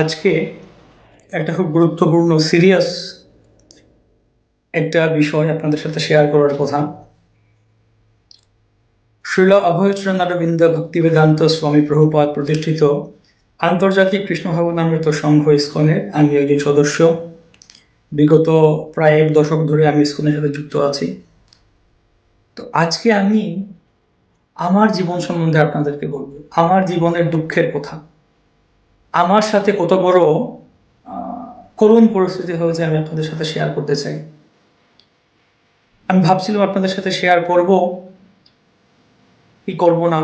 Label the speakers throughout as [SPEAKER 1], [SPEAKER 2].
[SPEAKER 1] আজকে একটা খুব গুরুত্বপূর্ণ সিরিয়াস একটা বিষয় আপনাদের সাথে শেয়ার করার কথা শ্রীল অভয়চরণারবিন্দ ভক্তিবেদান্ত স্বামী প্রভুপাত প্রতিষ্ঠিত আন্তর্জাতিক কৃষ্ণ ভগবানমৃত সংঘ স্কনে আমি একজন সদস্য বিগত প্রায় এক দশক ধরে আমি স্কনের সাথে যুক্ত আছি তো আজকে আমি আমার জীবন সম্বন্ধে আপনাদেরকে বলবো আমার জীবনের দুঃখের কথা আমার সাথে কত বড় করুণ পরিস্থিতি হয়েছে আমি আপনাদের সাথে শেয়ার করতে চাই আমি ভাবছিলাম আপনাদের সাথে শেয়ার করব কি করব না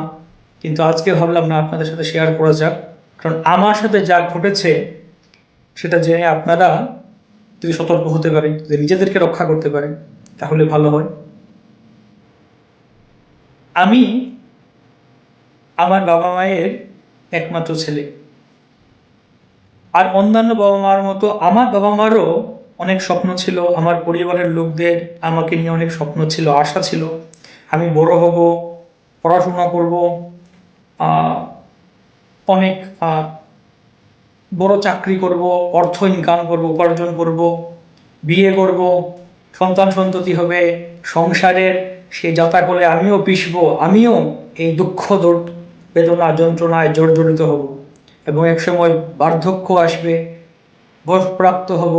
[SPEAKER 1] কিন্তু আজকে ভাবলাম না আপনাদের সাথে শেয়ার করা যাক কারণ আমার সাথে যা ঘটেছে সেটা জেনে আপনারা যদি সতর্ক হতে পারে যদি নিজেদেরকে রক্ষা করতে পারে তাহলে ভালো হয় আমি আমার বাবা মায়ের একমাত্র ছেলে আর অন্যান্য বাবা মার মতো আমার বাবা মারও অনেক স্বপ্ন ছিল আমার পরিবারের লোকদের আমাকে নিয়ে অনেক স্বপ্ন ছিল আশা ছিল আমি বড় হব পড়াশোনা করব অনেক বড় চাকরি করব অর্থ ইনকাম করব উপার্জন করব বিয়ে করব সন্তান সন্ততি হবে সংসারের সে যাতা করে আমিও পিষব আমিও এই দুঃখ বেদনা যন্ত্রণায় জর্জরিত হব এবং একসময় বার্ধক্য আসবে বয়সপ্রাপ্ত হব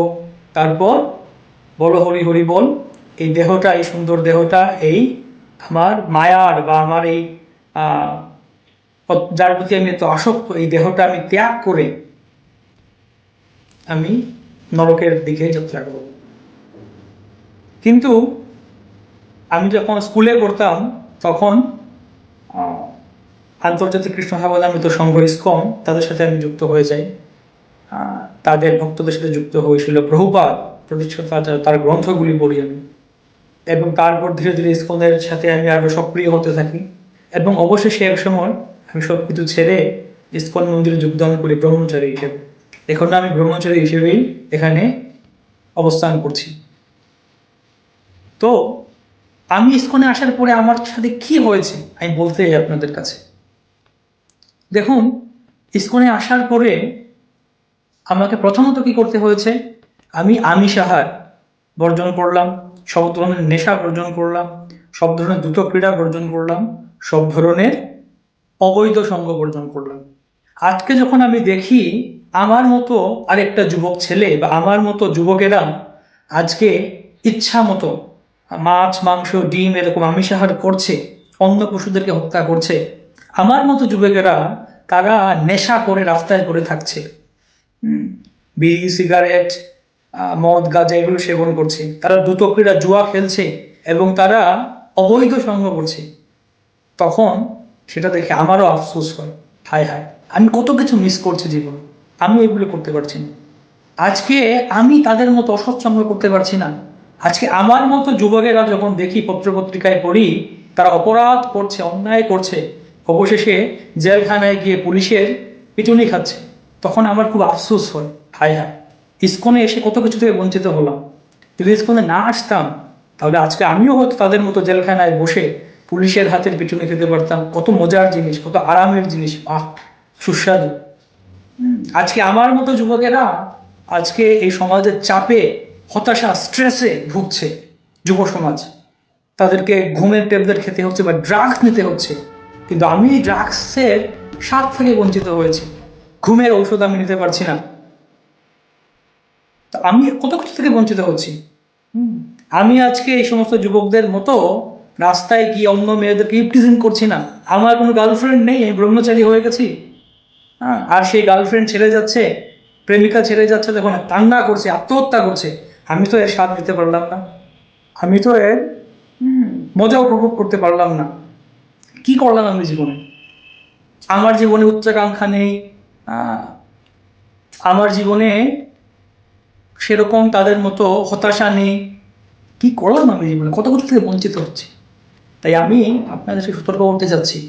[SPEAKER 1] তারপর বড় হরি হরি বল এই দেহটা এই সুন্দর দেহটা এই আমার মায়ার বা আমার এই যার প্রতি আমি এত আসক্ত এই দেহটা আমি ত্যাগ করে আমি নরকের দিকে যাত্রা করব কিন্তু আমি যখন স্কুলে পড়তাম তখন আন্তর্জাতিক কৃষ্ণ তো সংঘ ইসকম তাদের সাথে আমি যুক্ত হয়ে যাই তাদের ভক্তদের সাথে যুক্ত হয়েছিল প্রভুপাত প্রতিষ্ঠাতা তার গ্রন্থগুলি পড়ি আমি এবং তারপর ধীরে ধীরে ইসকনের সাথে আমি আরও সক্রিয় হতে থাকি এবং অবশেষে এক সময় আমি সব কিছু ছেড়ে ইসকন মন্দিরে যোগদান করি ব্রহ্মচারী হিসেবে এখন আমি ব্রহ্মচারী হিসেবেই এখানে অবস্থান করছি তো আমি ইসকনে আসার পরে আমার সাথে কি হয়েছে আমি বলতে আপনাদের কাছে দেখুন স্কুলে আসার পরে আমাকে প্রথমত কি করতে হয়েছে আমি আমিষ আহার বর্জন করলাম সব ধরনের নেশা বর্জন করলাম সব ধরনের দ্রুত ক্রীড়া বর্জন করলাম সব ধরনের অবৈধ সঙ্গ বর্জন করলাম আজকে যখন আমি দেখি আমার মতো আরেকটা যুবক ছেলে বা আমার মতো যুবকেরা আজকে ইচ্ছা মতো মাছ মাংস ডিম এরকম আমিষ আহার করছে অন্য পশুদেরকে হত্যা করছে আমার মতো যুবকেরা তারা নেশা করে রাস্তায় পড়ে থাকছে বিড়ি সিগারেট মদ গাঁজা এগুলো সেবন করছে তারা ক্রীড়া জুয়া খেলছে এবং তারা অবৈধ সঙ্গ করছে তখন সেটা দেখে আমারও আফসোস হয় হায় হায় আমি কত কিছু মিস করছি জীবন আমি এগুলো করতে পারছি না আজকে আমি তাদের মতো অসৎসঙ্গ করতে পারছি না আজকে আমার মতো যুবকেরা যখন দেখি পত্রপত্রিকায় পড়ি তারা অপরাধ করছে অন্যায় করছে অবশেষে জেলখানায় গিয়ে পুলিশের পিটুনি খাচ্ছে তখন আমার খুব আফসোস হয় হায় হায় ইস্কনে এসে কত কিছু থেকে বঞ্চিত হলাম যদি ইস্কনে না আসতাম তাহলে আজকে আমিও হয়তো তাদের মতো জেলখানায় বসে পুলিশের হাতের পিটুনি খেতে পারতাম কত মজার জিনিস কত আরামের জিনিস আহ সুস্বাদু আজকে আমার মতো যুবকেরা আজকে এই সমাজের চাপে হতাশা স্ট্রেসে ভুগছে যুব সমাজ তাদেরকে ঘুমের ট্যাবলেট খেতে হচ্ছে বা ড্রাগস নিতে হচ্ছে কিন্তু আমি ড্রাগসের স্বাদ থেকে বঞ্চিত হয়েছি ঘুমের ঔষধ আমি নিতে পারছি না আমি কত কিছু থেকে বঞ্চিত হচ্ছি আমি আজকে এই সমস্ত যুবকদের মতো রাস্তায় কি অন্য মেয়েদেরকে ইপটিজিং করছি না আমার কোনো গার্লফ্রেন্ড নেই আমি ব্রহ্মচারী হয়ে গেছি হ্যাঁ আর সেই গার্লফ্রেন্ড ছেড়ে যাচ্ছে প্রেমিকা ছেড়ে যাচ্ছে তখন কান্না করছে আত্মহত্যা করছে আমি তো এর স্বাদ দিতে পারলাম না আমি তো এর মজা উপভোগ করতে পারলাম না কি করলাম আমি জীবনে আমার জীবনে উচ্চাকাঙ্ক্ষা নেই আমার জীবনে সেরকম তাদের মতো হতাশা নেই কি করলাম আমি জীবনে কত কিছু থেকে বঞ্চিত হচ্ছে তাই আমি আপনাদেরকে সতর্ক করতে চাচ্ছি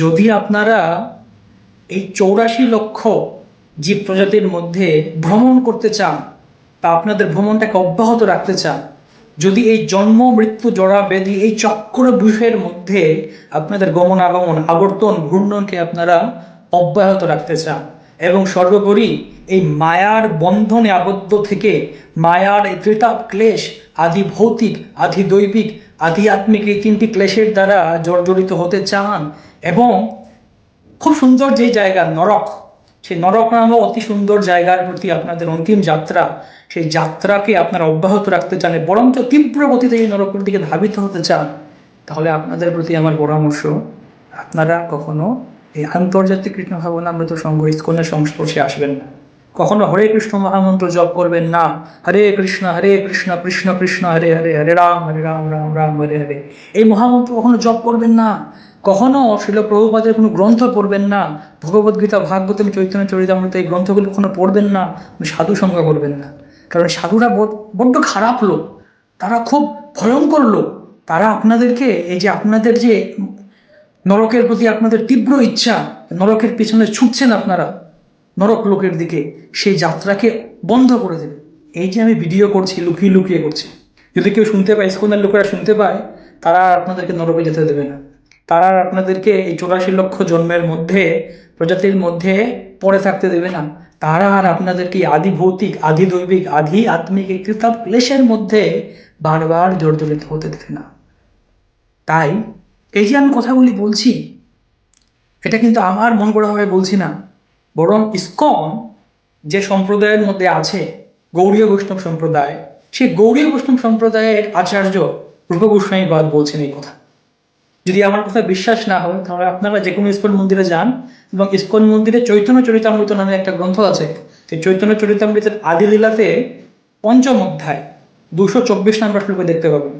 [SPEAKER 1] যদি আপনারা এই চৌরাশি লক্ষ জীব প্রজাতির মধ্যে ভ্রমণ করতে চান বা আপনাদের ভ্রমণটাকে অব্যাহত রাখতে চান যদি এই জন্ম মৃত্যু জড়া ব্যাধি এই চক্র বিষয়ের মধ্যে আপনাদের গমনাগমন আবর্তন ঘূর্ণনকে আপনারা অব্যাহত রাখতে চান এবং সর্বোপরি এই মায়ার বন্ধনে আবদ্ধ থেকে মায়ার এই ত্রিতাপ ক্লেশ আদি ভৌতিক আদি দৈবিক আধ্যাত্মিক এই তিনটি ক্লেশের দ্বারা জর্জরিত হতে চান এবং খুব সুন্দর যে জায়গা নরক সেই নরক নামক অতি সুন্দর জায়গার প্রতি আপনাদের অন্তিম যাত্রা সেই যাত্রাকে আপনারা অব্যাহত রাখতে চান বরঞ্চ তীব্র গতিতে এই নরকের দিকে ধাবিত হতে চান তাহলে আপনাদের প্রতি আমার পরামর্শ আপনারা কখনো এই আন্তর্জাতিক কৃষ্ণ ভাবনামৃত সংঘ ইস্কনের সংস্পর্শে আসবেন না কখনো হরে কৃষ্ণ মহামন্ত্র জপ করবেন না হরে কৃষ্ণ হরে কৃষ্ণ কৃষ্ণ কৃষ্ণ হরে হরে হরে রাম হরে রাম রাম রাম হরে হরে এই মহামন্ত্র কখনো জপ করবেন না কখনো শিল প্রভুপাদের কোনো গ্রন্থ পড়বেন না ভগবদ্গীতা ভাগবতম চৈতন্য চরিতামৃত এই গ্রন্থগুলো কখনো পড়বেন না সাধু সংখ্যা করবেন না কারণ সাধুরা বড্ড খারাপ লোক তারা খুব ভয়ঙ্কর লোক তারা আপনাদেরকে এই যে আপনাদের যে নরকের প্রতি আপনাদের তীব্র ইচ্ছা নরকের পিছনে ছুটছেন আপনারা নরক লোকের দিকে সেই যাত্রাকে বন্ধ করে দেবে এই যে আমি ভিডিও করছি লুকিয়ে লুকিয়ে করছি যদি কেউ শুনতে পায় স্কুলের লোকেরা শুনতে পায় তারা আপনাদেরকে নরকে যেতে দেবে না তারা আপনাদেরকে এই চৌরাশি লক্ষ জন্মের মধ্যে প্রজাতির মধ্যে পড়ে থাকতে দেবে না তারা আর আপনাদেরকে আদি ভৌতিক আদি দৈবিক আদি আত্মিক একটি কৃতাব ক্লেশের মধ্যে বারবার জর্জরিত হতে দেবে না তাই এই যে আমি কথাগুলি বলছি এটা কিন্তু আমার মন গড়াভাবে বলছি না বরং ইস্কন যে সম্প্রদায়ের মধ্যে আছে গৌরীয় বৈষ্ণব সম্প্রদায় সেই গৌরীয় বৈষ্ণব সম্প্রদায়ের আচার্য রূপ গোস্বামী বাদ বলছেন এই কথা যদি আমার কথা বিশ্বাস না হয় তাহলে আপনারা যে কোনো ইস্কন মন্দিরে যান এবং ইস্কন মন্দিরে চৈতন্য চরিতামৃত নামে একটা গ্রন্থ আছে সেই চৈতন্য চরিতামৃতের আদি লীলাতে পঞ্চম অধ্যায় দুশো চব্বিশ নম্বর শ্লোকে দেখতে পাবেন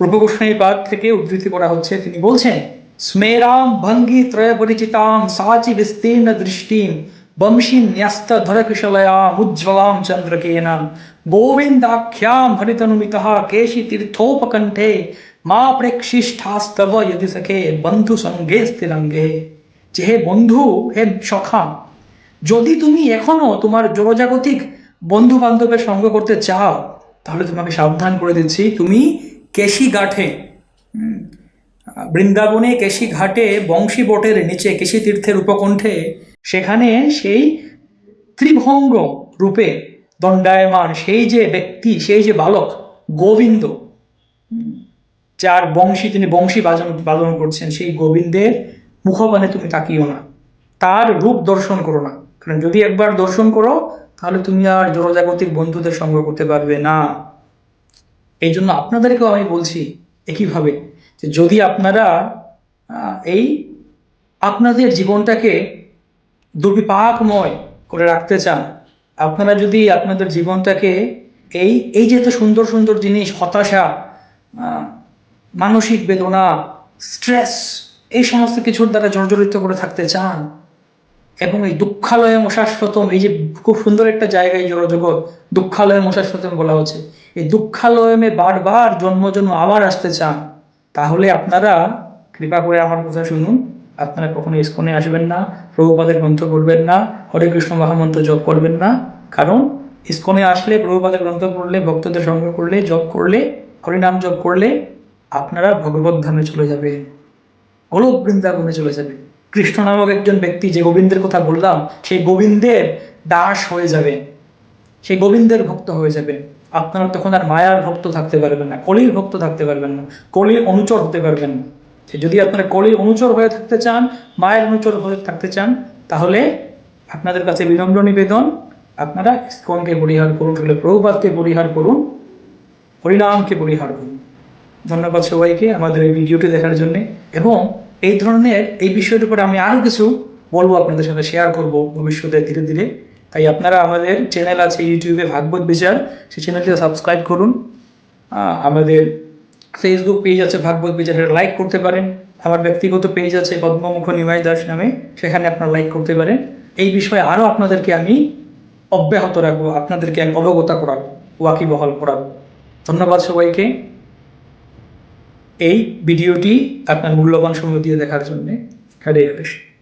[SPEAKER 1] রূপগোস্বামী পাদ থেকে উদ্ধৃতি করা হচ্ছে তিনি বলছেন স্মেরাম ভঙ্গি ত্রয় পরিচিতাম সাচি বিস্তীর্ণ দৃষ্টিম বংশী ন্যাস্ত ধর কুশলয়াম উজ্জ্বলাম চন্দ্রকেনাম গোবিন্দাখ্যাম হরিতনুমিত কেশি তীর্থোপকণ্ঠে মা প্রেক্ষিষ্ঠাস্তব যদি সখে বন্ধু সঙ্গে স্থিরঙ্গে যে হে বন্ধু হে সখা যদি তুমি এখনো তোমার জনজাগতিক বন্ধু বান্ধবের সঙ্গ করতে চাও তাহলে তোমাকে সাবধান করে দিচ্ছি তুমি কেশি গাঠে বৃন্দাবনে কেশি ঘাটে বংশী বটের নিচে কেশি তীর্থের উপকণ্ঠে সেখানে সেই ত্রিভঙ্গ রূপে দণ্ডায়মান সেই যে ব্যক্তি সেই যে বালক গোবিন্দ যার বংশী তিনি বংশী বাজন বাদন করছেন সেই গোবিন্দের মুখবানে তুমি তাকিও না তার রূপ দর্শন করো না কারণ যদি একবার দর্শন করো তাহলে তুমি আর জনজাগতিক বন্ধুদের সঙ্গ করতে পারবে না এই জন্য আপনাদেরকেও আমি বলছি একইভাবে যে যদি আপনারা এই আপনাদের জীবনটাকে দুর্বিপাকময় করে রাখতে চান আপনারা যদি আপনাদের জীবনটাকে এই এই যে এত সুন্দর সুন্দর জিনিস হতাশা মানসিক বেদনা স্ট্রেস এই সমস্ত কিছুর দ্বারা জর্জরিত করে থাকতে চান এবং এই দুঃখালয় মশাশ্রতম এই যে খুব সুন্দর একটা জায়গায় জড়জগৎ দুঃখালয় মশাশ্রতম বলা হচ্ছে এই দুঃখালয়মে বারবার জন্ম জন্ম আবার আসতে চান তাহলে আপনারা কৃপা করে আমার কথা শুনুন আপনারা কখনো স্কনে আসবেন না প্রভুপাদের গ্রন্থ পড়বেন না হরে কৃষ্ণ মহামন্ত্র জপ করবেন না কারণ স্কনে আসলে প্রভুপাদের গ্রন্থ পড়লে ভক্তদের সঙ্গে করলে জপ করলে হরিনাম জপ করলে আপনারা ভগবত ধামে চলে যাবে গোলক বৃন্দাবনে চলে যাবে কৃষ্ণ নামক একজন ব্যক্তি যে গোবিন্দের কথা বললাম সেই গোবিন্দের দাস হয়ে যাবে সেই গোবিন্দের ভক্ত হয়ে যাবে আপনারা তখন আর মায়ার ভক্ত থাকতে পারবেন না কলির ভক্ত থাকতে পারবেন না কলির অনুচর হতে পারবেন না যদি আপনারা কলির অনুচর হয়ে থাকতে চান মায়ের অনুচর হয়ে থাকতে চান তাহলে আপনাদের কাছে বিনম্র নিবেদন আপনারা স্কনকে পরিহার করুন প্রভুপাতকে পরিহার করুন হরিনামকে পরিহার করুন ধন্যবাদ সবাইকে আমাদের এই ভিডিওটি দেখার জন্যে এবং এই ধরনের এই বিষয়ের উপরে আমি আরও কিছু বলবো আপনাদের সাথে শেয়ার করব ভবিষ্যতে ধীরে ধীরে তাই আপনারা আমাদের চ্যানেল আছে ইউটিউবে ভাগবত বিচার সেই চ্যানেলটি সাবস্ক্রাইব করুন আমাদের ফেসবুক পেজ আছে ভাগবত বিচার লাইক করতে পারেন আমার ব্যক্তিগত পেজ আছে পদ্মমুখ নিমাই দাস নামে সেখানে আপনারা লাইক করতে পারেন এই বিষয়ে আরও আপনাদেরকে আমি অব্যাহত রাখবো আপনাদেরকে আমি অবগত করাবো ওয়াকিবহল করাবো ধন্যবাদ সবাইকে এই ভিডিওটি আপনার মূল্যবান সময় দিয়ে দেখার জন্যে খাটিয়ে যাবে